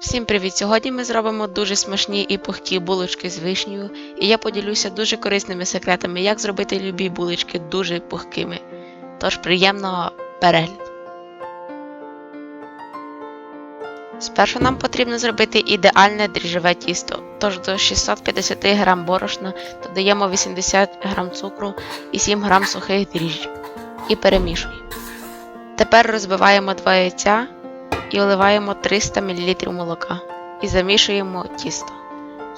Всім привіт! Сьогодні ми зробимо дуже смачні і пухкі булочки з вишнею, і я поділюся дуже корисними секретами, як зробити любі булочки дуже пухкими. Тож приємного перегляду! Спершу нам потрібно зробити ідеальне дріжджове тісто. Тож до 650 г борошна додаємо 80 г цукру і 7 г сухих дріжджів і перемішуємо. Тепер розбиваємо два яйця і вливаємо 300 мл молока і замішуємо тісто.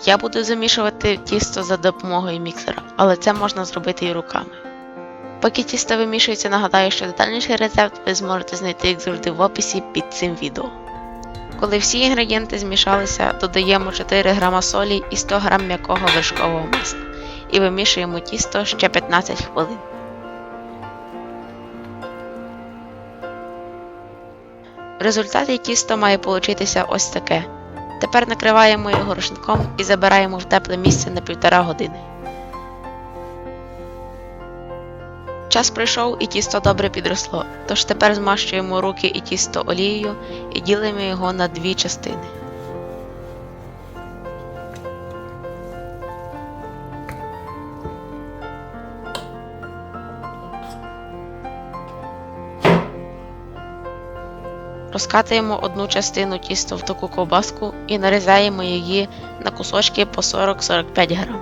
Я буду замішувати тісто за допомогою міксера, але це можна зробити і руками. Поки тісто вимішується, нагадаю, що детальніший рецепт ви зможете знайти, як завжди, в описі під цим відео. Коли всі інгредієнти змішалися, додаємо 4 г солі і 100 г м'якого вершкового масла і вимішуємо тісто ще 15 хвилин. В результаті тісто має получитися ось таке. Тепер накриваємо його рушником і забираємо в тепле місце на півтора години. Час пройшов і тісто добре підросло, тож тепер змащуємо руки і тісто олією і ділимо його на дві частини. Розкатуємо одну частину тіста в таку ковбаску і нарізаємо її на кусочки по 40-45 грам.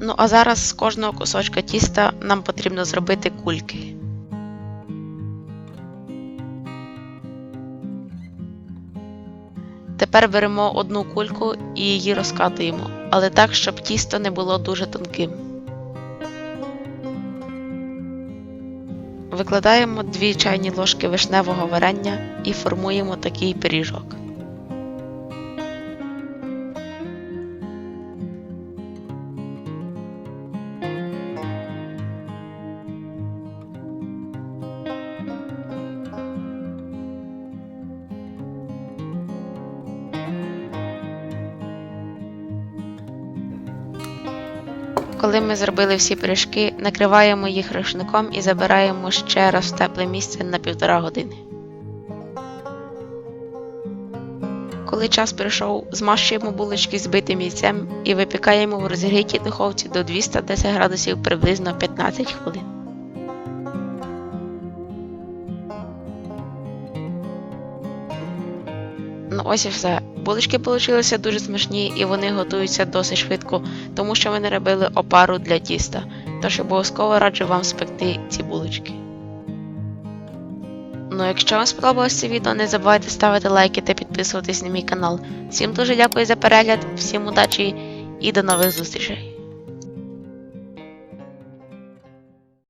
Ну а зараз з кожного кусочка тіста нам потрібно зробити кульки. Тепер беремо одну кульку і її розкатуємо, але так, щоб тісто не було дуже тонким. Викладаємо 2 чайні ложки вишневого варення і формуємо такий пиріжок. Коли ми зробили всі пиріжки, накриваємо їх рушником і забираємо ще раз в тепле місце на півтора години. Коли час прийшов, змащуємо булочки збитим яйцем і випікаємо в розігрітій духовці до 210 градусів приблизно 15 хвилин. Ну ось і все. Булочки получилися дуже смачні і вони готуються досить швидко, тому що ми не робили опару для тіста. Тож обов'язково раджу вам спекти ці булочки. Ну, якщо вам сподобалось це відео, не забувайте ставити лайки та підписуватись на мій канал. Всім дуже дякую за перегляд, всім удачі і до нових зустрічей!